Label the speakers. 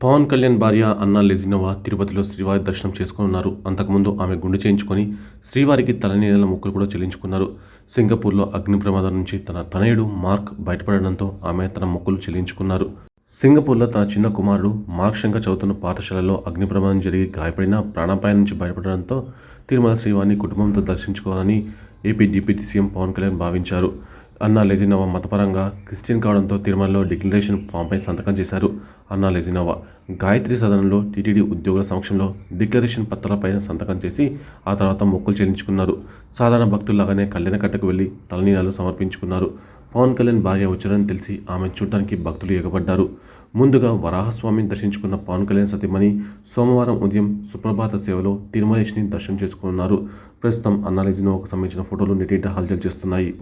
Speaker 1: పవన్ కళ్యాణ్ భార్య అన్నా లెజినోవా తిరుపతిలో శ్రీవారి దర్శనం చేసుకున్నారు అంతకుముందు ఆమె గుండె చేయించుకొని శ్రీవారికి తలనీళ్ళ మొక్కులు కూడా చెల్లించుకున్నారు. సింగపూర్లో అగ్ని ప్రమాదం నుంచి తన తనయుడు మార్క్ బయటపడడంతో ఆమె తన మొక్కులు చెల్లించుకున్నారు. సింగపూర్లో తన చిన్న కుమారుడు మార్క్ శంకర్ చదువుతున్న పాఠశాలలో అగ్ని ప్రమాదం జరిగి గాయపడిన ప్రాణాపాయం నుంచి బయటపడడంతో తిరుమల శ్రీవారిని కుటుంబంతో దర్శించుకోవాలని AP deputy CM Pawan Kalyan భావించారు. అన్నా లెజినోవా మతపరంగా క్రిస్టియన్ కావడంతో తిరుమలలో డిక్లరేషన్ ఫామ్పై సంతకం చేశారు. అన్నా లెజినోవా గాయత్రి సదనంలో టీటీడీ ఉద్యోగుల సమక్షంలో డిక్లరేషన్ పత్రాలపై సంతకం చేసి ఆ తర్వాత మొక్కులు చెల్లించుకున్నారు. సాధారణ భక్తుల్లాగానే కళ్యాణకట్టకు వెళ్ళి తలనీలాలు సమర్పించుకున్నారు. పవన్ కళ్యాణ్ భార్య వచ్చారని తెలిసి ఆమె చూడటానికి భక్తులు ఎగబడ్డారు. ముందుగా వరాహస్వామిని దర్శించుకున్న పవన్ కళ్యాణ్ సతీమణి సోమవారం ఉదయం సుప్రభాత సేవలో తిరుమలేష్ని దర్శనం చేసుకున్నారు. ప్రస్తుతం అన్నాలెజినోకు సంబంధించిన ఫోటోలు నెటింట హల్చల్ చేస్తున్నాయి.